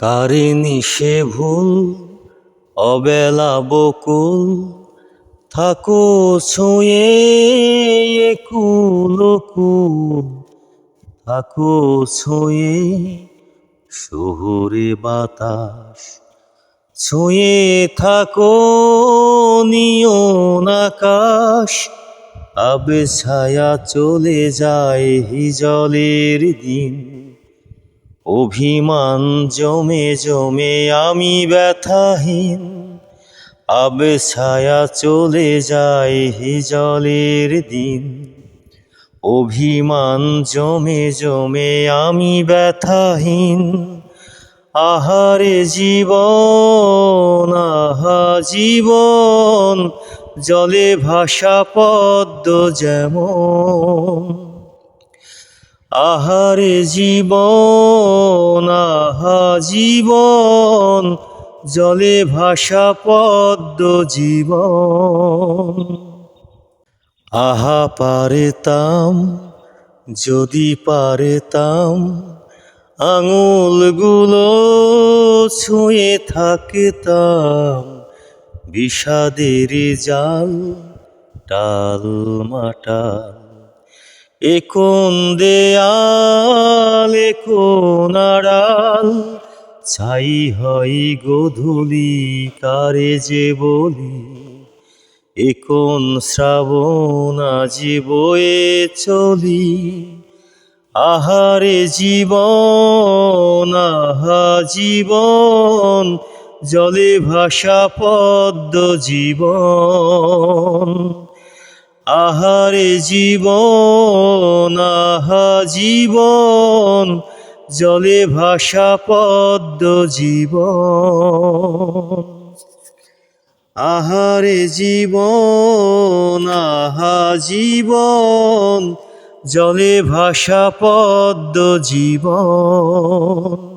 কারে নিশে ভুল, অবেলা বকুল, থাকো ছুঁয়ে কুল কুল, থাকো ছুঁয়ে শহুরে বাতাস, ছুঁয়ে থাকো নিয়ন আকাশ আবে ছায়া চলে যায় হিজলের দিন। অভিমান জমে জমে আমি ব্যথাহীন। আবে ছায়া চলে যায় হিজলের দিন। অভিমান জমে জমে আমি ব্যথাহীন। আহারে জীবন, আহা জীবন, জলে ভাসা পদ্ম যেমন। আহারে জীবন আহা জীবন, জলে ভাসা পদ্ম জীবন। আহা পারেতাম, যদি পারেতাম, আঙুলগুলো ছুঁয়ে থাকতাম, বিষাদের জাল টাল মাটাল এখন দেয়াল, এখন আড়াল। ছাই হয় গোধূলি কারে যে বলি? এখন শ্রাবণ আজি বয়ে চলি। আহারে জীবন, আহা জীবন, জলে ভাসা পদ্ম জীবন। আহারে জীবন আহা জীবন, জলে ভাসা পদ্ম জীবন। আহারে জীবন আহা জীবন, জলে ভাসা পদ্ম জীবন।